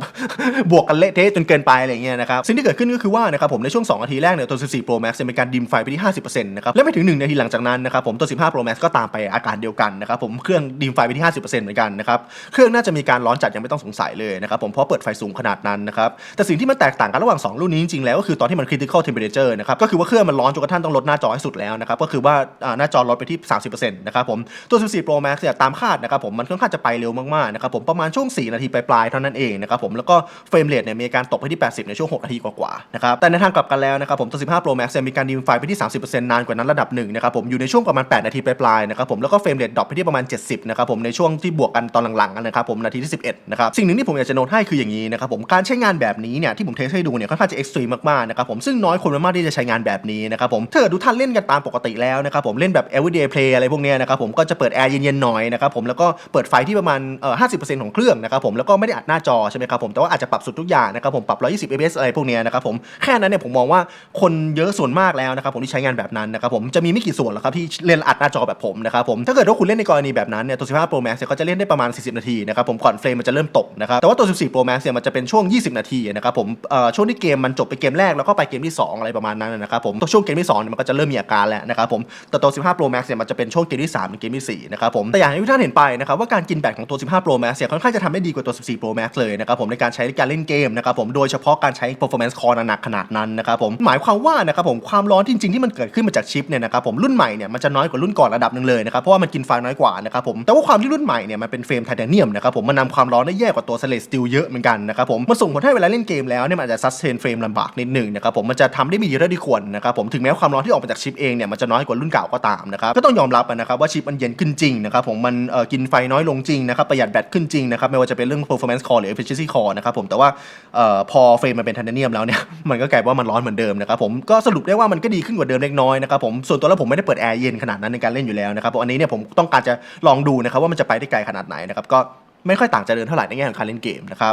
บวกกันเละเทะจนเกินไปอะไรเงี้ยนะครับสิ่งที่เกิดขึ้นก็คือว่านะครับผมในช่วง 2 นาทีแรกเนี่ยตัว 14 Pro Max จะมีการดิมไฟไปที่ 50%นะครับและไม่ถึง 1 นาทีหลังจากนั้นนะครับผมตัว 15 Pro Max ก็ตามไปอาการเดียวกันนะครับผมเครื่องดิมไฟไปที่ 50%เหมือนกันนะครับเครื่องน่าจะมีการร้อนจัดยังไม่ต้องสงสัยเลยนะครับผมเพราะเปิดไฟสูงขนาดนั้นนะครับแต่สิ่งที่มันแตกต่างกันระหว่าง 2 รุ่นนี้จริงๆแล้วก็คือตอนที่มัน critical temperature นะครับก็คือว่าเครื่องมันร้อนจนกระทั่งต้องลดหน้าจอให้สุดแล้วนะครับก็คือว่าหน้าจอลดไปที่ 30%นะครับผมตัว 14 Pro Max เนี่ยตามคาดนะครับผมมันค่อนข้างจะไปเร็วมากๆนะครับผมประมาณช่วง 4 นาทีปลายๆเท่านั้นเองนะครับผมแล้วก็เฟรมเรทเนี่ยมีการตกไปที่ 80 ในช่วง 6 นาทีกว่าๆนะครับแต่ในทางกลับกันแล้วนะครับผมตัว 15 Pro Max เนี่ยมีการดีมไฟไปที่ 30%นานกว่านั้นระดับหนึ่งนะครับผมอยู่ในช่วงประมาณ 8 นาทีปลายๆนะครับผมแล้วก็เฟรมเรทดรอปไปที่ประมาณ 70นะครับผมในช่วงที่บวกกันตอนหลังๆนะครับผมนาทีที่ 11นะครับสิ่งหนึ่งที่ผมอยากจะโน้ตให้คืออย่างนี้นะครับผมการใช้งานแบบนี้เนี่ยที่ผมเทสให้ดูเนี่ยค่อนข้างจะเอ็กซ์ตรีมมากๆนะครับผมซึ่งน้อยคนมากๆที่จะใช้งานแบบนี้นะครับผมถ้าเกิดทุกท่านเล่นกันตามปกติแล้วนะครับผมเล่นแบบ everyday play อะไรพวกนี้นะครับผมก็จะเปิดแอร์เย็นๆหน่อยนะครับผมแล้วก็เปิดไฟที่ประมาณเอ่อ50%ของเครื่องนะครับผมแล้วก็ไม่ได้อัดหน้าจอใช่ไหมครับผมแต่ว่าอาจจะปรับสุดทุกอย่างนะครับผมปรับ120 fps อะไรพวกนี้นะครับผมแค่นั้นเนี่ยผมมองว่าคนเยอะส่วนมากแล้วนะครับผมที่ใช้งานแบบนั้นนะครับผมจะมีไม่กี่ส่วนหรอกครับที่เล่นอัดหน้าจอแบบผมนะครับผมถ้าเกิดว่าคุณเล่นในกรณีแบบนั้นเนี่ยตัว15 Pro Max เนี่ยก็จะเล่นได้ประมาณ 40 นาทีนะครับผมก่อนเฟรมมันจะเริ่มตกนะครับแต่ว่าตัว 14 Pro Max เนี่ยมันจะเป็นช่วง 20 นาทีนะครับผมเอ่อช่วงที่เกมมันจบไปเกมแรกแล้วก็ไปเกมที่ 2 อะไรประมาณนั้นนะครับผมตัวช่วงเกมที่2เนี่ยมันก็จะเริ่มมีอาการแล้วนะครับผมแต่ตัว 15 Pro Max เนี่ยมันจะเป็นช่วงเกมที่3ถึงเกมที่4นะครับผมแต่อย่างที่ทุกท่านเห็นไปนะครับว่าการกินแบตของตัว 15 Pro Max เนี่ยค่อนข้างจะทำได้ดีกว่าตัว 14 Pro Max เลยนะครับผมในการใช้ในการเล่นเกมนะครับผมโดยเฉพาะการใช้ performance core หนักขนาดนั้นนะครับผมหมายความว่านะครับผมความร้อนจริงๆที่มันเกิดขึ้นมาจากชิปเนี่ยนะครับผมรุ่นใหม่เนี่ยมันจะน้อยกว่ารุ่นก่อนระดับหนึ่งเลยนะครับเพราะว่ามันกินไฟน้อยกว่านะครับผมแต่ว่าความที่รุ่นใหม่เนี่ยมันเป็นเฟรมไทเทเนียมนะครับผมมันนำความร้อนได้แย่กว่าตัวสเลสตีลเยอะเหมือนกันนะครับผมมันส่งผลให้เวลาเล่นเกมแล้วเนี่ยมันอาจจะซัสเทนเฟรมลำบากนิดหนึ่งนะครับผมมันจะทำได้ไม่ดีเท่าที่ควรนะครับผมถึงแม้ความร้อนที่ออกมาจากชิปเองเนี่ยมันจะน้อยกว่ารุ่นเก่าก็ตามนะครับก็ต้องยอมรับนะครับว่าชิปมันเย็นขึ้นจริงนะครับผมมันกินไฟน้อยลงจริงนะครับประหยัดแบตขึ้นจริงนะครับไม่ว่าจะเป็นเรื่อง performance core หรือ efficiency core นะครับผมแต่ว่าออพอเฟรมมันเป็นไทเทเนียมแล้วเนี่ยมันก็กลายว่ามันร้อนเหมือนเดิมนะครับผมก็สรุปได้ว่ามันก็ดีขึ้นกว่าเดิมเล็กน้อยนะครับผมส่วนตัวแล้วผมไม่ได้เปิดแอร์เย็นขนาดนั้นในการเล่นอยู่แล้วนะครับอันนี้เนี่ยผมต้องการจะลองดูนะครับว่ามันจะไปได้ไกลขนาดไหนนะครับก็ไม่ค่อยต่างจากเดิมเท่าไหร่ในแง่ของการเล่นเกมนะครับ